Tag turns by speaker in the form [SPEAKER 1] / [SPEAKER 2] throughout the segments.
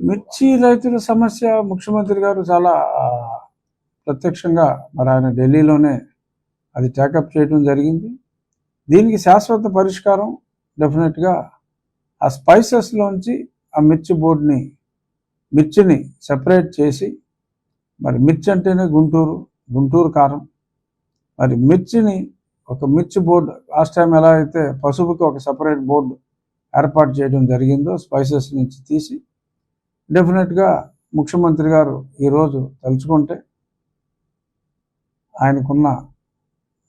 [SPEAKER 1] మిర్చి రైతుల సమస్య ముఖ్యమంత్రి గారు చాలా ప్రత్యక్షంగా మరి ఆయన ఢిల్లీలోనే అది టేకప్ చేయడం జరిగింది. దీనికి శాశ్వత పరిష్కారం డెఫినెట్గా ఆ స్పైసెస్లోంచి ఆ మిర్చి బోర్డుని మిర్చిని సెపరేట్ చేసి మరి మిర్చి అంటేనే గుంటూరు గుంటూరు కారం. మరి మిర్చిని ఒక మిర్చి బోర్డు లాస్ట్ టైం ఎలా అయితే పసుపుకి ఒక సపరేట్ బోర్డు ఏర్పాటు చేయడం జరిగిందో స్పైసెస్ నుంచి తీసి డెఫినెట్గా ముఖ్యమంత్రి గారు ఈరోజు తలుచుకుంటే ఆయనకున్న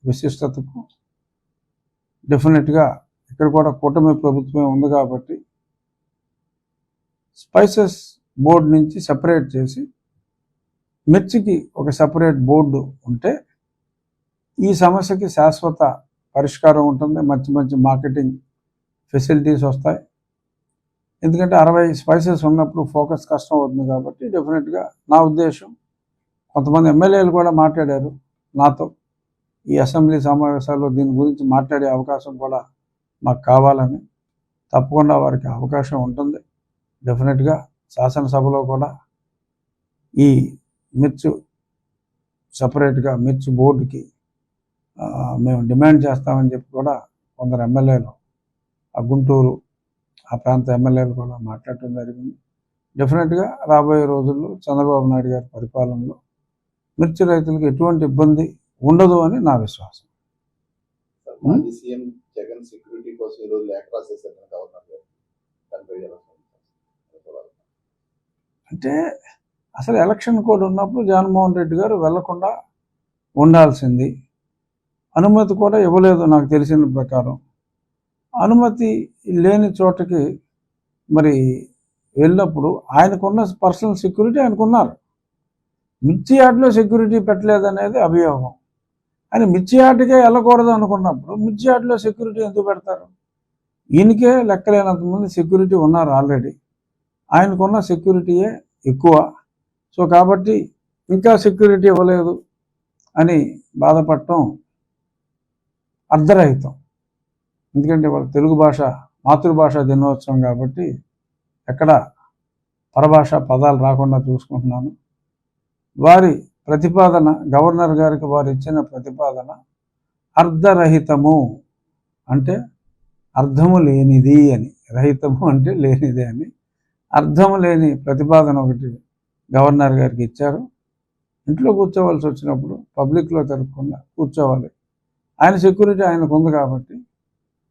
[SPEAKER 1] విశిష్టతకు డెఫినెట్గా ఇక్కడ కూడా కూటమి ప్రభుత్వమే ఉంది కాబట్టి స్పైసెస్ బోర్డు నుంచి సపరేట్ చేసి మిర్చికి ఒక సపరేట్ బోర్డు ఉంటే ఈ సమస్యకి శాశ్వత పరిష్కారం ఉంటుంది. మంచి మంచి మార్కెటింగ్ ఫెసిలిటీస్ వస్తాయి. ఎందుకంటే అరవై స్పైసెస్ ఉన్నప్పుడు ఫోకస్ కష్టం అవుతుంది కాబట్టి డెఫినెట్గా నా ఉద్దేశం కొంతమంది ఎమ్మెల్యేలు కూడా మాట్లాడారు నాతో. ఈ అసెంబ్లీ సమావేశాల్లో దీని గురించి మాట్లాడే అవకాశం కూడా మాకు కావాలని. తప్పకుండా వారికి అవకాశం ఉంటుంది. డెఫినెట్గా శాసనసభలో కూడా ఈ మిర్చు సపరేట్గా మిర్చు బోర్డుకి మేము డిమాండ్ చేస్తామని చెప్పి కూడా కొందరు ఎమ్మెల్యేలు ఆ గుంటూరు ఆ ప్రాంత ఎమ్మెల్యేలు కూడా మాట్లాడటం జరిగింది. డెఫినెట్గా రాబోయే రోజుల్లో చంద్రబాబు నాయుడు గారి పరిపాలనలో మిర్చి రైతులకు ఎటువంటి ఇబ్బంది ఉండదు అని నా విశ్వాసం.
[SPEAKER 2] జగన్ సెక్యూరిటీ కోసం ఈరోజు లేఖ రాసేసారు గవర్నర్?
[SPEAKER 1] అంటే అసలు ఎలక్షన్ కోడ్ ఉన్నప్పుడు జగన్మోహన్ రెడ్డి గారు వెళ్ళకుండా ఉండాల్సింది. అనుమతి కూడా ఇవ్వలేదు నాకు తెలిసిన ప్రకారం. అనుమతి లేని చోటకి మరి వెళ్ళినప్పుడు ఆయనకున్న పర్సనల్ సెక్యూరిటీ ఆయనకున్నారు. మిర్చి యార్డ్లో సెక్యూరిటీ పెట్టలేదనేది అభియోగం. ఆయన మిర్చి యార్డ్కే వెళ్ళకూడదు అనుకున్నప్పుడు మిర్చి యార్డ్లో సెక్యూరిటీ ఎందుకు పెడతారు? ఈయనకే లెక్కలేనంత మంది సెక్యూరిటీ ఉన్నారు ఆల్రెడీ. ఆయనకున్న సెక్యూరిటీయే ఎక్కువ. సో కాబట్టి ఇంకా సెక్యూరిటీ ఇవ్వలేదు అని బాధపడటం అర్ధరహితం. ఎందుకంటే వాళ్ళ తెలుగు భాష మాతృభాష దినోత్సవం కాబట్టి ఎక్కడ పరభాష పదాలు రాకుండా చూసుకుంటున్నాను. వారి ప్రతిపాదన గవర్నర్ గారికి వారు ఇచ్చిన ప్రతిపాదన అర్ధరహితము అంటే అర్థము లేనిది అని. రహితము అంటే లేనిది అని. అర్థము లేని ప్రతిపాదన ఒకటి గవర్నర్ గారికి ఇచ్చారు. ఇంట్లో కూర్చోవలసి వచ్చినప్పుడు పబ్లిక్లో తిరగకుండా కూర్చోవాలి. ఆయన సెక్యూరిటీ ఆయనకు ఉంది కాబట్టి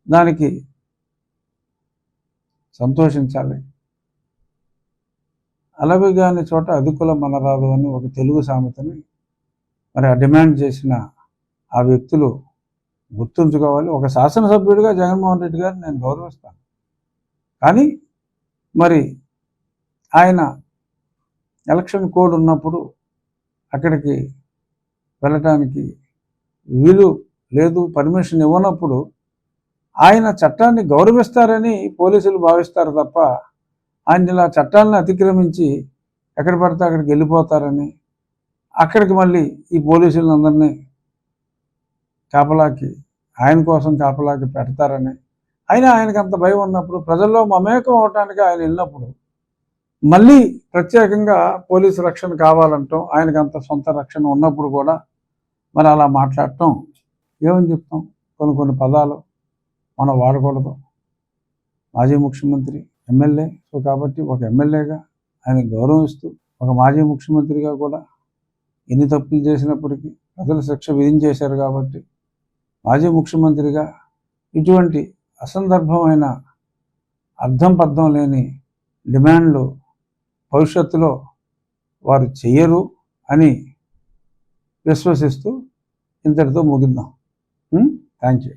[SPEAKER 1] దానికి సంతోషించాలి. అలవిగాని చోట అదుకుల మనరాదు అని ఒక తెలుగు సామెతని మరి ఆ డిమాండ్ చేసిన ఆ వ్యక్తులు గుర్తుంచుకోవాలి. ఒక శాసనసభ్యుడిగా జగన్మోహన్ రెడ్డి గారిని నేను గౌరవిస్తాను. కానీ మరి ఆయన ఎలక్షన్ కోడ్ ఉన్నప్పుడు అక్కడికి వెళ్ళటానికి వీలు లేదు పర్మిషన్ ఇవ్వనప్పుడు ఆయన చట్టాన్ని గౌరవిస్తారని పోలీసులు భావిస్తారు తప్ప ఆయన ఇలా చట్టాలను అతిక్రమించి ఎక్కడ పడితే అక్కడికి వెళ్ళిపోతారని అక్కడికి మళ్ళీ ఈ పోలీసులందరినీ కాపలాకి ఆయన కోసం కాపలాకి పెడతారని. అయినా ఆయనకు అంత భయం ఉన్నప్పుడు ప్రజల్లో మమేకం అవటానికి ఆయన వెళ్ళినప్పుడు మళ్ళీ ప్రత్యేకంగా పోలీసు రక్షణ కావాలంటాం ఆయనకు అంత సొంత రక్షణ ఉన్నప్పుడు కూడా మరి అలా మాట్లాడటం ఏమని చెప్తాం? కొన్ని కొన్ని పదాలు. మనం వాడకూడదు. మాజీ ముఖ్యమంత్రి ఎమ్మెల్యే. సో కాబట్టి ఒక ఎమ్మెల్యేగా ఆయన గౌరవిస్తూ ఒక మాజీ ముఖ్యమంత్రిగా కూడా ఎన్ని తప్పులు చేసినప్పటికీ ప్రజలు శిక్ష విధించేశారు కాబట్టి మాజీ ముఖ్యమంత్రిగా ఇటువంటి అసందర్భమైన అర్థం పర్థం లేని డిమాండ్లు భవిష్యత్తులో వారు చెయ్యరు అని విశ్వసిస్తూ ఇంతటితో ముగిద్దాం. Thank you.